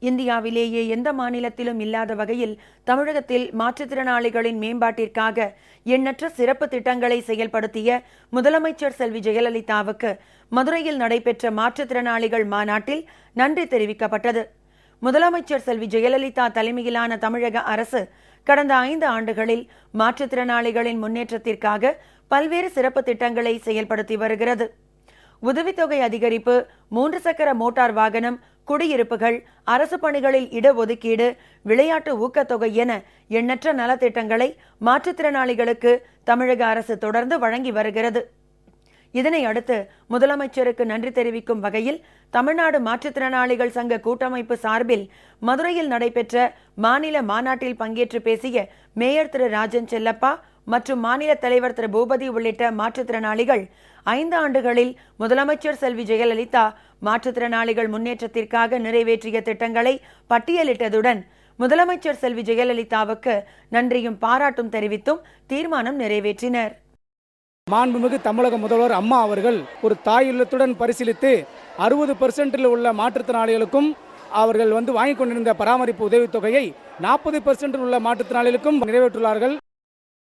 இந்தியாவிலேயே எந்த மாநிலத்திலும் இல்லாத வகையில் தமிழகத்தில் மாற்றுத்திறனாளிகளின் மேம்பாட்டிற்காக எண்ணற்ற சிறப்பு திட்டங்களை செயல்படுத்திய முதலமைச்சர் செல்வி ஜெயலலிதாவுக்கு மதுரையில் நடைபெற்ற மாற்றுத்திறனாளிகள் மாநாட்டில் நன்றி தெரிவிக்கப்பட்டது. முதலமைச்சர் செல்வி ஜெயலலிதா தலைமையிலான தமிழக அரசு கடந்த ஐந்து ஆண்டுகளில் மாற்றுத்திறனாளிகளின் முன்னேற்றத்திற்காக பல்வேறு சிறப்பு திட்டங்களை செயல்படுத்தி வருகிறது. உதவித்தொகை அதிகரிப்பு மூன்று சக்கர மோட்டார் வாகனம் குடியிருப்புகள் அரசு பணிகளில் இடஒதுக்கீடு விளையாட்டு ஊக்கத்தொகை என எண்ணற்ற நலத்திட்டங்களை மாற்றுத்திறனாளிகளுக்கு தமிழக அரசு தொடர்ந்து வழங்கி வருகிறது. இதனை அடுத்து முதலமைச்சருக்கு நன்றி தெரிவிக்கும் வகையில் தமிழ்நாடு மாற்றுத்திறனாளிகள் சங்க கூட்டமைப்பு சார்பில் மதுரையில் நடைபெற்ற மாநில மாநாட்டில் பங்கேற்று பேசிய மேயர் திரு ராஜன் செல்லப்பா மற்றும் மாநில தலைவர் திரு பூபதி உள்ளிட்ட மாற்றுத்திறனாளிகள் ஐந்து ஆண்டுகளில் முதலமைச்சர் செல்வி ஜெயலலிதா மாற்றுத்திறனாளிகள் முன்னேற்றத்திற்காக நிறைவேற்றிய திட்டங்களை பட்டியலிட்டதுடன் முதலமைச்சர் செல்வி ஜெயலலிதாவுக்கு நன்றியும் பாராட்டும் தெரிவித்தும் தீர்மானம் நிறைவேற்றினர். மாண்புமிகு தமிழக முதல்வர் அம்மா அவர்கள் ஒரு தாய் இல்லத்துடன் பரிசீலித்து அறுபது பெர்சென்டில் உள்ள மாற்றுத்திறனாளிகளுக்கும் அவர்கள் வந்து வாங்கி கொண்டிருந்த பராமரிப்பு உதவித்தொகையை நாற்பது பெர்சென்டில் உள்ள மாற்றுத்திறனாளிகளுக்கும் நிறைவேற்றுள்ளார்கள்.